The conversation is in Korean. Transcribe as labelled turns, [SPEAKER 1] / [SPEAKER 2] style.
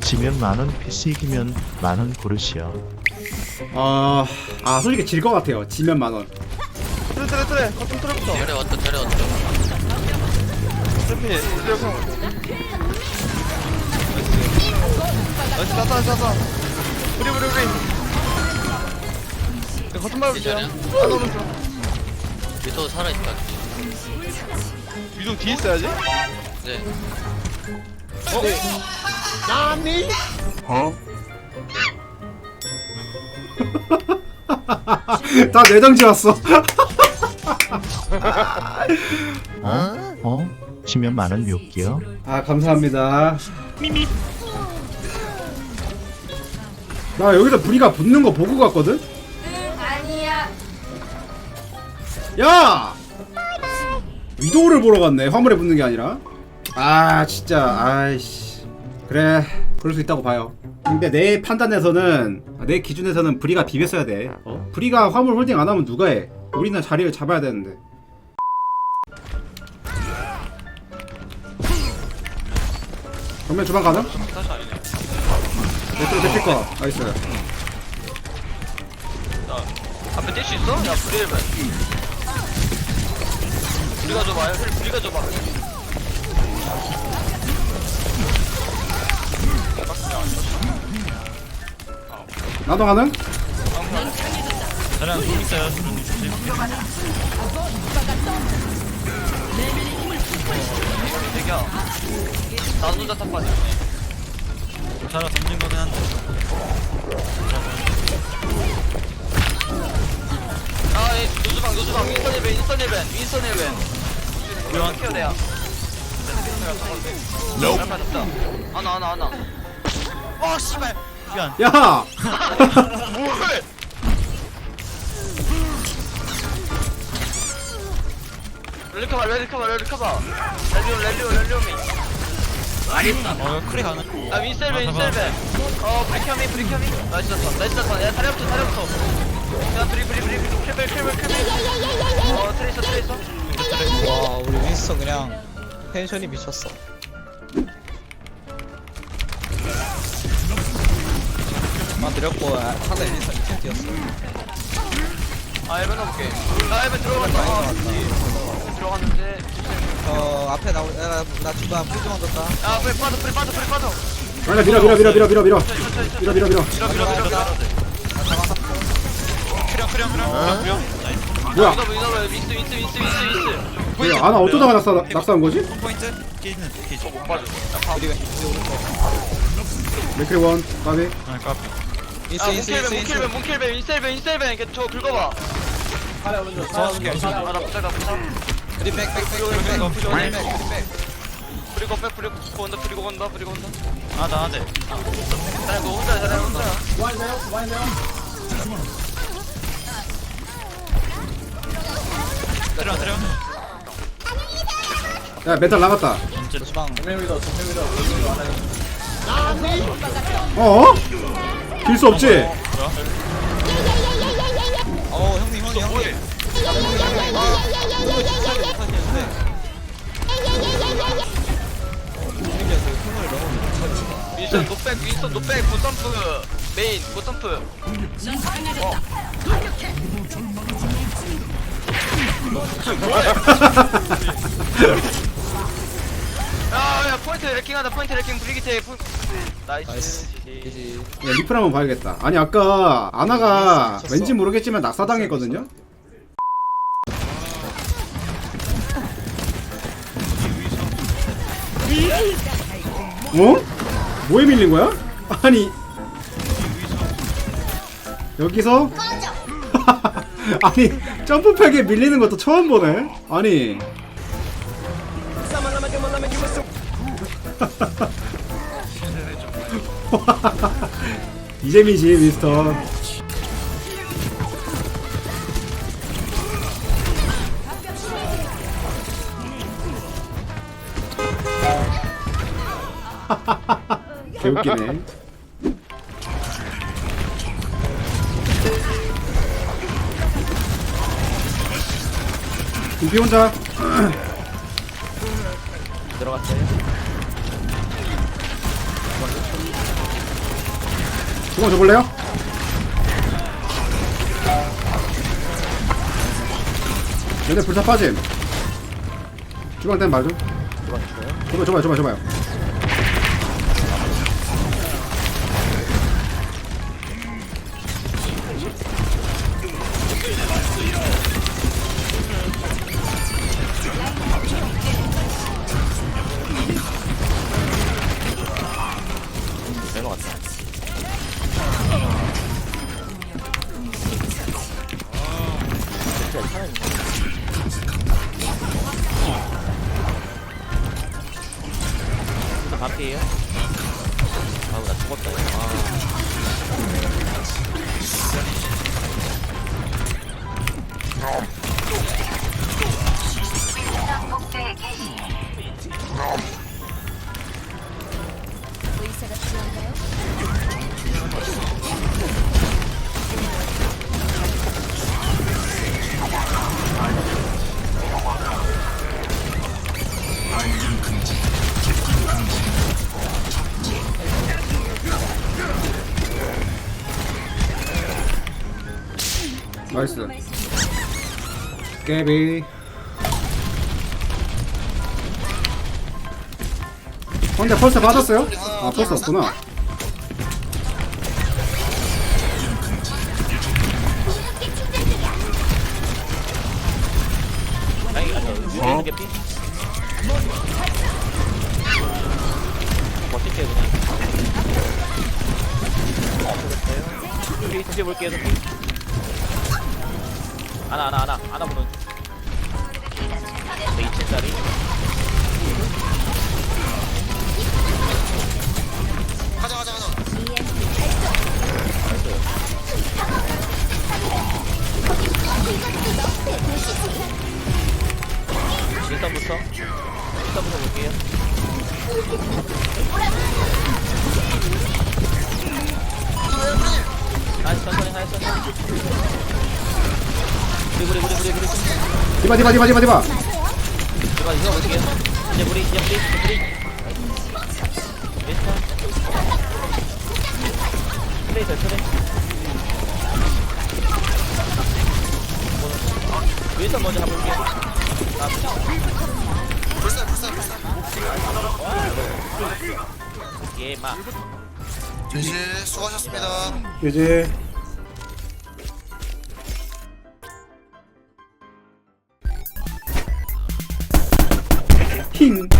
[SPEAKER 1] 지면 만원 PC 이기면 만원 고르시오.
[SPEAKER 2] 아, 아 솔직히 질 것 같아요. 지면 만 원.
[SPEAKER 3] 트레 트레 트레 거점 트레부터
[SPEAKER 4] 내려 왔다 내려 왔다.
[SPEAKER 3] 트레피 트레 형 나이스 나이스 나이스 나이스. 우리 우리 우리 이거 거점 밟을게요
[SPEAKER 4] 기다려.
[SPEAKER 3] 하나 오른쪽
[SPEAKER 4] 위도 살아있다.
[SPEAKER 3] 위도 뒤에 있어야지.
[SPEAKER 4] 네
[SPEAKER 2] 다 내정지 왔어.
[SPEAKER 1] 어? 어? 지면 만원 묘기요?
[SPEAKER 2] 아 감사합니다. 나 여기서 부리가 붙는 거 보고 갔거든.
[SPEAKER 5] 아니야.
[SPEAKER 2] 야! 위도우를 보러 갔네. 화물에 붙는 게 아니라. 아 진짜 아이씨. 그래 그럴 수 있다고 봐요. 근데 내 판단에서는 내 기준에서는 브리가 비볐어야 돼. 어? 브리가 화물 홀딩 안 하면 누가 해? 우리는 자리를 잡아야 되는데. 정면 주방 가능?
[SPEAKER 3] 다시 아니네
[SPEAKER 2] 거. 나이스.
[SPEAKER 3] 앞에 뛸수 있어? 야 브리эл맨 브리가 줘봐 힐 브리가 줘봐
[SPEAKER 2] 나도 가능?
[SPEAKER 6] 저랑 돈 있어요. 돈 주세요.
[SPEAKER 3] 대기야 나도 혼자 탑 빠져
[SPEAKER 6] 저랑 던진 거긴 한데.
[SPEAKER 3] 아이 노주방 노주방 윈스턴 힐벤 윈스턴 힐벤 윈스턴 힐벤
[SPEAKER 6] 교환.
[SPEAKER 3] 케어 돼야 nope. 다 하나 하나 하나 어 씨발.
[SPEAKER 6] 시간.
[SPEAKER 2] 야!
[SPEAKER 3] 뭘 렐리카바 렐리카바 렐리카바. 렐리오 렐리오 렐리오미
[SPEAKER 6] 어, 크리 가는.
[SPEAKER 3] 아 윈셀벤
[SPEAKER 6] 아.
[SPEAKER 3] 윈셀벤. 어 브리켜미 브리켜미 나이스 나이스 나이스 나이스 야 다리부터 다리부터 야 브리 브리 브리 브리. 킬벨 킬벨 킬벨. 어 트레이서 트레이서.
[SPEAKER 7] 와 우리 윈스턴 그냥 텐션이 미쳤어 아 드렸고 아, 상대 윈스턴 2층 뛰었어
[SPEAKER 3] 아 에벤 넣어볼게. 나 에벤 들어갔다. 아 에벤 들어갔는데.
[SPEAKER 7] 어 앞에 나오 나, 나 중간 프리즈 만졌다.
[SPEAKER 3] 야 브리 빠져 브리 빠져 브리 빠져.
[SPEAKER 2] 아니 밀어 밀어 밀어 밀어 밀어 밀어. 밀어 밀어 밀어.
[SPEAKER 3] 밀어 밀어 밀어.
[SPEAKER 2] 뭐야?
[SPEAKER 3] 이너브 이너브 윈스 윈스 윈스 윈스 윈스.
[SPEAKER 2] 뭐야 아나 어쩌다가 낙사, 낙사한 거지?
[SPEAKER 6] 원 포인트. 게이지.
[SPEAKER 3] 못 빠져
[SPEAKER 7] 우리 왼 우리 오른쪽
[SPEAKER 2] 맥크리 원 까비.
[SPEAKER 6] 아, 까비.
[SPEAKER 7] 윈스
[SPEAKER 3] 아
[SPEAKER 7] 윈스
[SPEAKER 3] 몽킬벤
[SPEAKER 7] 윈스 윈스
[SPEAKER 3] 몽킬벤 몽킬벤 윈셀벤 윈셀벤 이렇게 저 긁어봐.
[SPEAKER 6] 도와줄게.
[SPEAKER 3] 아나 붙자 나 붙자
[SPEAKER 7] 우리 백백 백백백 우리 백백백.
[SPEAKER 3] 그리고 백 그리고 온다 그리고 온다 그리고 온다.
[SPEAKER 6] 아, 나 하대.
[SPEAKER 3] 잘해 너 혼자 잘해 혼자.
[SPEAKER 6] 트령 트령.
[SPEAKER 2] 야 메탈 나갔다.
[SPEAKER 6] 전체
[SPEAKER 7] 주방
[SPEAKER 2] 어? 길 수 없지?
[SPEAKER 3] 노백 윈스턴 노백 고점프 메인 고점프 야야 포인트 레킹하다. 포인트 레킹 브리기테. 포... 나이스 이지
[SPEAKER 2] 야 리플 한번 봐야겠다 아니 아까 아나가 왠지 모르겠지만 낙사당했거든요? 어? 뭐에 밀린 거야? 아니 여기서 아니 점프팩에 밀리는 것도 처음 보네 아니 이재민씨 미스터. 개웃기네. 김피 혼자 주방 줘볼래요? 얘네 불사 빠짐 주방 땐 말좀 줘봐 줘봐 줘봐 줘봐요
[SPEAKER 4] 반피에요?
[SPEAKER 2] 나이스 깨비 어, 근데 펄스 받았어요? 아 펄스 없구나
[SPEAKER 4] 아니 아니 위에 게 피? 버틸게요 그냥. 뒤에 볼게요 피. 하나 하나 하나 하나 보는. 네, 2층짜리.
[SPEAKER 6] 가자 가자 가자
[SPEAKER 4] 일단부터 일단부터 볼게요. 하이스 천천히 하이스 천천히. 우리 우리 우리 우리 우리.
[SPEAKER 2] 디바 디바 디바 디바 디바
[SPEAKER 4] 이거 이거 볼게요. 이제 우리 이제 우리 우리. 플레이 잘 플레이. 윈스턴 먼저 가볼게요. 아,
[SPEAKER 6] 불사 불사 불사
[SPEAKER 4] 예, 마.
[SPEAKER 6] 진실 수고하셨습니다
[SPEAKER 2] 이제 킹